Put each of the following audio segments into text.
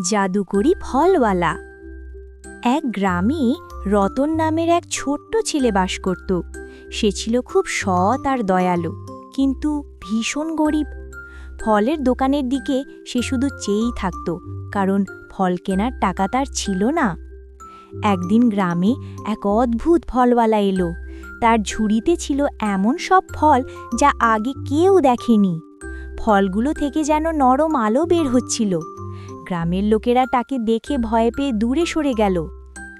জাদুকরি ফলওয়ালা। এক গ্রামে রতন নামের এক ছোট্ট ছেলে বাস করত। সে ছিল খুব সৎ আর দয়ালু, কিন্তু ভীষণ গরিব। ফলের দোকানের দিকে সে শুধু চেয়েই থাকত, কারণ ফল কেনার টাকা তার ছিল না। একদিন গ্রামে এক অদ্ভুত ফলওয়ালা এলো। তার ঝুড়িতে ছিল এমন সব ফল যা আগে কেউ দেখেনি। ফলগুলো থেকে যেন নরম আলো বের হচ্ছিল। গ্রামের লোকেরা তাকে দেখে ভয় পেয়ে দূরে সরে গেল।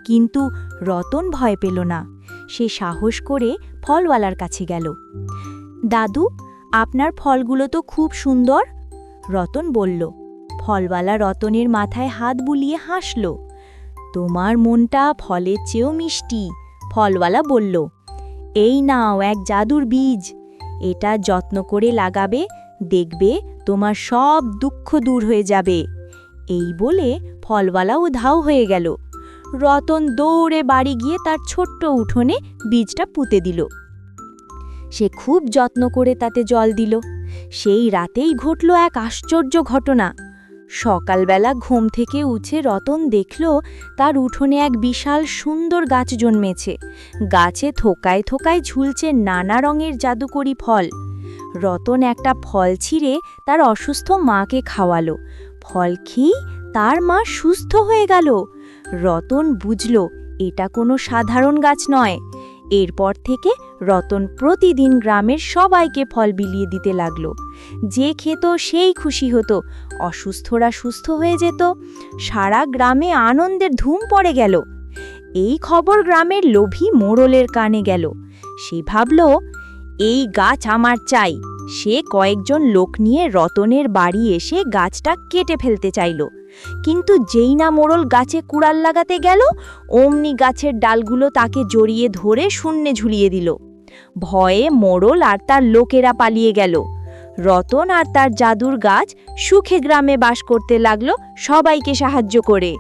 কিন্তু রতন ভয় পেল না। সে সাহস করে ফলওয়ালার কাছে গেল। দাদু, আপনার ফলগুলো তো খুব সুন্দর? রতন বলল। ফলওয়ালা রতনের মাথায় হাত বুলিয়ে হাসল। তোমার মনটা ফলের চেয়েও মিষ্টি, ফলওয়ালা বলল। এই নাও এক জাদুর বীজ। এটা যত্ন করে লাগাবে, দেখবে তোমার সব দুঃখ দূর হয়ে যাবে। এই বলে ফলওয়ালাও ধাও হয়ে গেল। রতন দৌড়ে বাড়ি গিয়ে তার ছোট্ট উঠোনে বীজটা পুঁতে দিল। সে খুব যত্ন করে তাতে জল দিল। সেই রাতেই ঘটল এক আশ্চর্য ঘটনা। সকালবেলা ঘুম থেকে উঠে রতন দেখল তার উঠোনে এক বিশাল সুন্দর গাছ জন্মেছে। গাছে থোকায় থোকায় ঝুলছে নানা রঙের জাদুকরি ফল। রতন একটা ফল ছিঁড়ে তার অসুস্থ মাকে খাওয়ালো। ফল খেয়েই তার মা সুস্থ হয়ে গেল। রতন বুঝল, এটা কোনো সাধারণ গাছ নয়। এরপর থেকে রতন প্রতিদিন গ্রামের সবাইকে ফল বিলিয়ে দিতে লাগল। যে খেত সেই খুশি হতো, অসুস্থরা সুস্থ হয়ে যেত। সারা গ্রামে আনন্দের ধুম পড়ে গেল। এই খবর গ্রামের লোভী মোড়লের কানে গেল। সে ভাবল, এই গাছ আমার চাই সে কয়েকজন লোক নিয়ে রতনের বাড়ি এসে গাছটা কেটে ফেলতে চাইল। কিন্তু যেই না মোড়ল গাছে কুড়াল লাগাতে গেল, অমনি গাছের ডালগুলো তাকে জড়িয়ে ধরে শূন্যে ঝুলিয়ে দিল। ভয়ে মোড়ল আর তার লোকেরা পালিয়ে গেল। রতন আর তার জাদুর গাছ সুখে গ্রামে বাস করতে লাগল সবাইকে সাহায্য করে।